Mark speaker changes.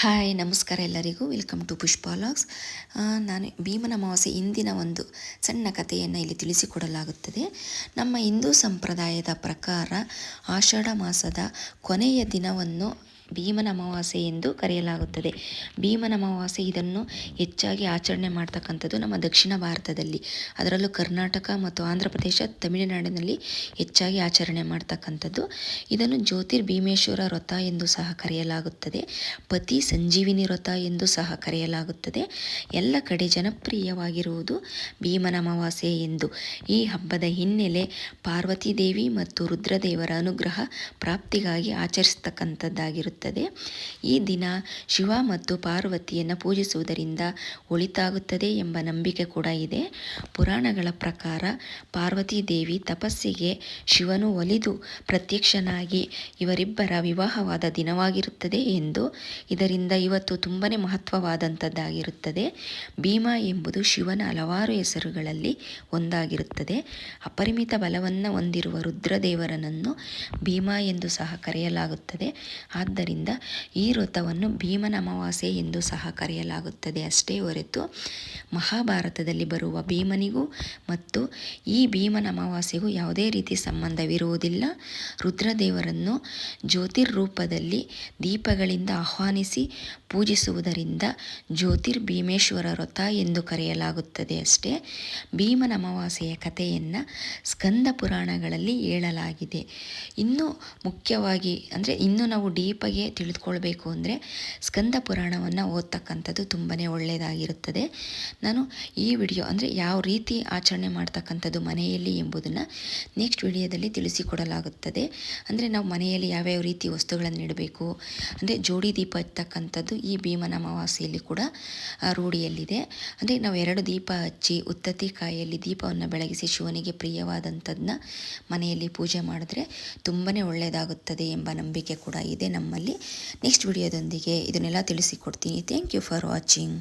Speaker 1: Hi, ನಮಸ್ಕಾರ ಎಲ್ಲರಿಗೂ. Welcome to ಪುಷ್ಪಾಲಾಗ್ಸ್ ನಾನು ಭೀಮನ ಅಮಾವಾಸ್ಯೆ ಇಂದಿನ ಒಂದು ಸಣ್ಣ ಕಥೆಯನ್ನು ಇಲ್ಲಿ ತಿಳಿಸಿಕೊಡಲಾಗುತ್ತದೆ. ನಮ್ಮ ಹಿಂದೂ ಸಂಪ್ರದಾಯದ ಪ್ರಕಾರ ಆಷಾಢ ಮಾಸದ ಕೊನೆಯ ದಿನವನ್ನು ಭೀಮನ ಅಮಾವಾಸ್ಯೆ ಎಂದು ಕರೆಯಲಾಗುತ್ತದೆ. ಭೀಮನ ಅಮಾವಾಸ್ಯೆ ಇದನ್ನು ಹೆಚ್ಚಾಗಿ ಆಚರಣೆ ಮಾಡ್ತಕ್ಕಂಥದ್ದು ನಮ್ಮ ದಕ್ಷಿಣ ಭಾರತದಲ್ಲಿ. ಅದರಲ್ಲೂ ಕರ್ನಾಟಕ ಮತ್ತು ಆಂಧ್ರ ಪ್ರದೇಶ, ತಮಿಳುನಾಡಿನಲ್ಲಿ ಹೆಚ್ಚಾಗಿ ಆಚರಣೆ ಮಾಡ್ತಕ್ಕಂಥದ್ದು. ಇದನ್ನು ಜ್ಯೋತಿರ್ ಭೀಮೇಶ್ವರ ವ್ರತ ಎಂದು ಸಹ ಕರೆಯಲಾಗುತ್ತದೆ. ಪತಿ ಸಂಜೀವಿನಿ ವ್ರತ ಎಂದು ಸಹ ಕರೆಯಲಾಗುತ್ತದೆ. ಎಲ್ಲ ಕಡೆ ಜನಪ್ರಿಯವಾಗಿರುವುದು ಭೀಮನ ಅಮಾವಾಸ್ಯೆ ಎಂದು. ಈ ಹಬ್ಬದ ಹಿನ್ನೆಲೆ ಪಾರ್ವತಿ ದೇವಿ ಮತ್ತು ರುದ್ರದೇವರ ಅನುಗ್ರಹ ಪ್ರಾಪ್ತಿಗಾಗಿ ಆಚರಿಸ್ತಕ್ಕಂಥದ್ದಾಗಿರುತ್ತದೆ. ಈ ದಿನ ಶಿವ ಮತ್ತು ಪಾರ್ವತಿಯನ್ನು ಪೂಜಿಸುವುದರಿಂದ ಒಳಿತಾಗುತ್ತದೆ ಎಂಬ ನಂಬಿಕೆ ಕೂಡ ಇದೆ. ಪುರಾಣಗಳ ಪ್ರಕಾರ ಪಾರ್ವತಿ ದೇವಿ ತಪಸ್ಸಿಗೆ ಶಿವನು ಒಲಿದು ಪ್ರತ್ಯಕ್ಷನಾಗಿ ಇವರಿಬ್ಬರ ವಿವಾಹವಾದ ದಿನವಾಗಿರುತ್ತದೆ ಎಂದು ಇದರಿಂದ ಇವತ್ತು ತುಂಬಾ ಮಹತ್ವವಾದಂಥದ್ದಾಗಿರುತ್ತದೆ. ಭೀಮ ಎಂಬುದು ಶಿವನ ಹಲವಾರು ಹೆಸರುಗಳಲ್ಲಿ ಒಂದಾಗಿರುತ್ತದೆ. ಅಪರಿಮಿತ ಬಲವನ್ನು ಹೊಂದಿರುವ ರುದ್ರದೇವರನನ್ನು ಭೀಮ ಎಂದು ಸಹ ಕರೆಯಲಾಗುತ್ತದೆ. ಆದ್ದರಿಂದ ಈ ವ್ರತವನ್ನು ಭೀಮನ ಅಮಾವಾಸ್ಯೆ ಎಂದು ಸಹ ಕರೆಯಲಾಗುತ್ತದೆ ಅಷ್ಟೇ ಹೊರತು ಮಹಾಭಾರತದಲ್ಲಿ ಬರುವ ಭೀಮನಿಗೂ ಮತ್ತು ಈ ಭೀಮನ ಅಮಾವಾಸ್ಯೆಗೂ ಯಾವುದೇ ರೀತಿ ಸಂಬಂಧವಿರುವುದಿಲ್ಲ. ರುದ್ರದೇವರನ್ನು ಜ್ಯೋತಿರ್ರೂಪದಲ್ಲಿ ದೀಪಗಳಿಂದ ಆಹ್ವಾನಿಸಿ ಪೂಜಿಸುವುದರಿಂದ ಜ್ಯೋತಿರ್ ಭೀಮೇಶ್ವರ ವ್ರತ ಎಂದು ಕರೆಯಲಾಗುತ್ತದೆ ಅಷ್ಟೇ. ಭೀಮನ ಅಮಾವಾಸ್ಯೆಯ ಕಥೆಯನ್ನು ಸ್ಕಂದ ಪುರಾಣಗಳಲ್ಲಿ ಹೇಳಲಾಗಿದೆ. ಇನ್ನು ಮುಖ್ಯವಾಗಿ ಅಂದರೆ ಇನ್ನು ನಾವು ಡೀಪಾಗಿ ತಿಳಿದುಕೊಳ್ಬೇಕು ಅಂದರೆ ಸ್ಕಂದ ಪುರಾಣವನ್ನು ಓದ್ತಕ್ಕಂಥದ್ದು ತುಂಬಾ ಒಳ್ಳೆಯದಾಗಿರುತ್ತದೆ ನಾನು ಈ ವಿಡಿಯೋ ಅಂದರೆ ಯಾವ ರೀತಿ ಆಚರಣೆ ಮಾಡ್ತಕ್ಕಂಥದ್ದು ಮನೆಯಲ್ಲಿ ಎಂಬುದನ್ನು ನೆಕ್ಸ್ಟ್ ವಿಡಿಯೋದಲ್ಲಿ ತಿಳಿಸಿಕೊಡಲಾಗುತ್ತದೆ. ಅಂದರೆ ನಾವು ಮನೆಯಲ್ಲಿ ಯಾವ್ಯಾವ ರೀತಿ ವಸ್ತುಗಳನ್ನು ಇಡಬೇಕು, ಅಂದರೆ ಜೋಡಿ ದೀಪ ಇರ್ತಕ್ಕಂಥದ್ದು ಈ ಭೀಮನ ಅಮಾವಾಸ್ಯೆಯಲ್ಲಿ ಕೂಡ ರೂಢಿಯಲ್ಲಿದೆ. ಅಂದರೆ ನಾವು ಎರಡು ದೀಪ ಹಚ್ಚಿ ಉತ್ತತಿ ಕಾಯಲ್ಲಿ ದೀಪವನ್ನು ಬೆಳಗಿಸಿ ಶಿವನಿಗೆ ಪ್ರಿಯವಾದಂಥದ್ದನ್ನ ಮನೆಯಲ್ಲಿ ಪೂಜೆ ಮಾಡಿದ್ರೆ ತುಂಬಾ ಒಳ್ಳೆಯದಾಗುತ್ತದೆ ಎಂಬ ನಂಬಿಕೆ ಕೂಡ ಇದೆ ನಮ್ಮಲ್ಲಿ. ನೆಕ್ಸ್ಟ್ ವಿಡಿಯೋದೊಂದಿಗೆ ಇದನ್ನೆಲ್ಲ ತಿಳಿಸಿಕೊಡ್ತೀನಿ ಥ್ಯಾಂಕ್ ಯು ಫಾರ್ ವಾಚಿಂಗ್